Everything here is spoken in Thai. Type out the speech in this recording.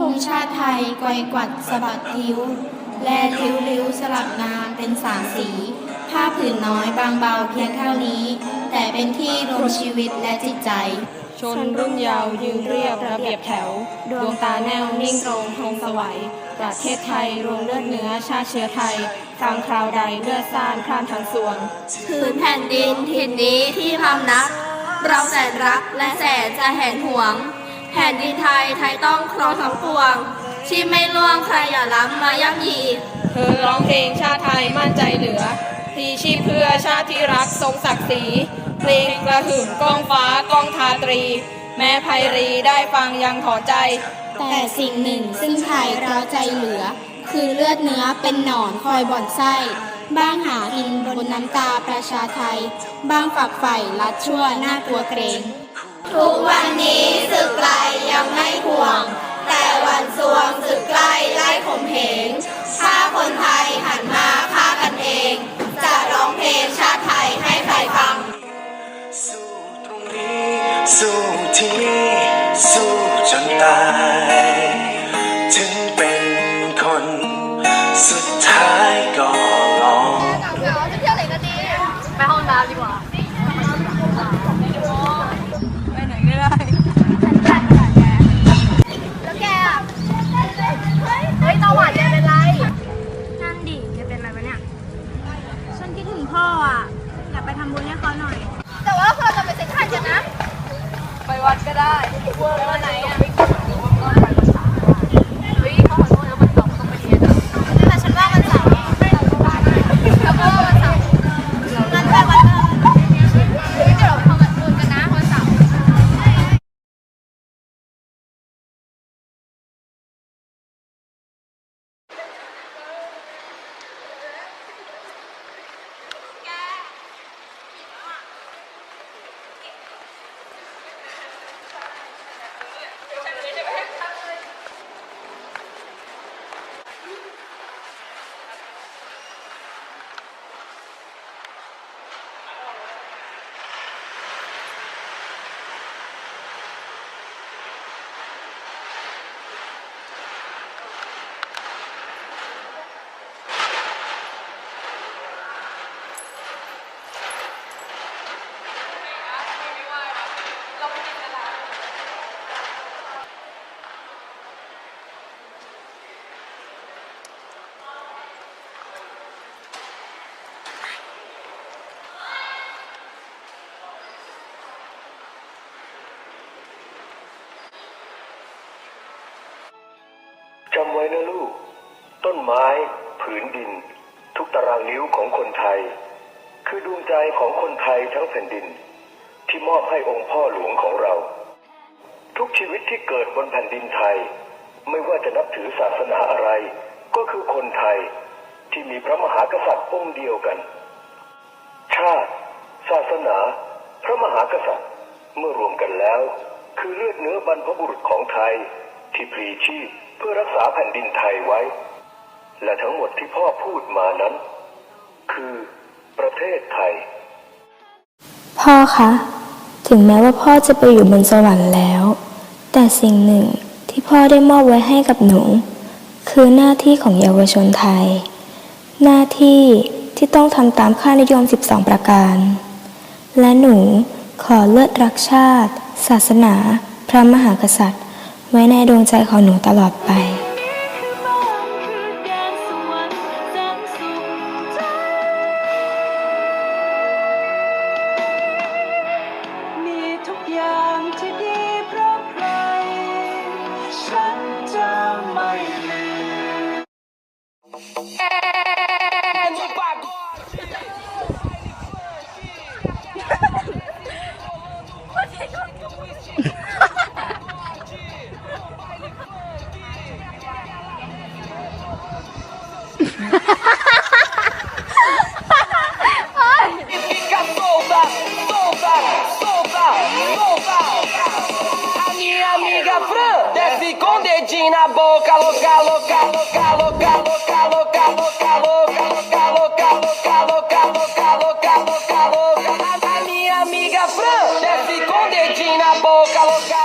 ธงชาติไทยไกวกวัดสะบัดทิวแลริ้วริ้วสลับงามเป็นสามสี ผ้าผืนน้อยบางเบาเพียงเท่านี้ แต่เป็นที่รวมชีวิตและจิตใจ ชนรุ่นเยาว์ยืนเรียบระเบียบแถว ดวงตาแนวนิ่งตรงธงสวัยประเทศไทยรวมเลือดเนื้อชาติเชื้อไทยครั้งคราวใดเลือดซ่านพร่านทั้งสวงพื้นแผ่นดินถิ่นนี้ที่พำนัก เราแสนรักและแสนจะแหนหวง แผ่นดินไทยไทยต้องครองทั้งปวงที่ไม่ล่วงใครอย่าล้ำมาย่ำยีเธอร้องเพลงชาติไทยมั่นใจเหลือพลีชีพเพื่อชาติที่รักทรงศักดิ์ศรีเพลงกระหึ่มก้องฟ้าก้องทาตรี แม้ไพรีได้ฟังยังถอนใจ แต่สิ่งหนึ่งซึ่งไทยเราใจเหลือ คือเลือดเนื้อเป็นหนอนคอยบ่อนไส้บ้างหากินบนน้ำตาประชาไทย บ้างฝักใฝ่ลัดชั่วหน้ากลัวเกรง ทุกวันนี้ศึกไกลยั นะลูก ต้นไม้ ผืนดิน ทุกตารางนิ้วของคนไทย คือดวงใจของคนไทยทั้งแผ่นดิน ที่มอบให้องค์พ่อหลวงของเรา ทุกชีวิตที่เกิดบนแผ่นดินไทย ไม่ว่าจะนับถือศาสนาอะไร ก็คือคนไทยที่มีพระมหากษัตริย์องค์เดียวกัน ชาติ ศาสนา พระมหากษัตริย์เมื่อรวมกันแล้ว คือเลือดเนื้อบรรพบุรุษของไทยที่พลีชีพ พื่อรักษาแผ่นดินไทยไว้ และทั้งหมดที่พ่อพูดมานั้น คือประเทศไทย พ่อคะ ถึงแม้ว่าพ่อจะไปอยู่บนสวรรค์แล้ว แต่สิ่งหนึ่งที่พ่อได้มอบไว้ให้กับหนู คือหน้าที่ของเยาวชนไทย หน้าที่ที่ต้องทำตามค่านิยม 12 ประการ และหนูขอเลือดรักชาติ ศาสนา พระมหากษัตริย์ ไว้ในดวงใจของหนูตลอดไป Desce com dedinho na boca, louca, louca, louca, louca, louca, louca, louca, louca, louca, louca, louca, louca, louca, louca, louca, louca. A minha amiga Fran com o dedinho na boca, louca, louca.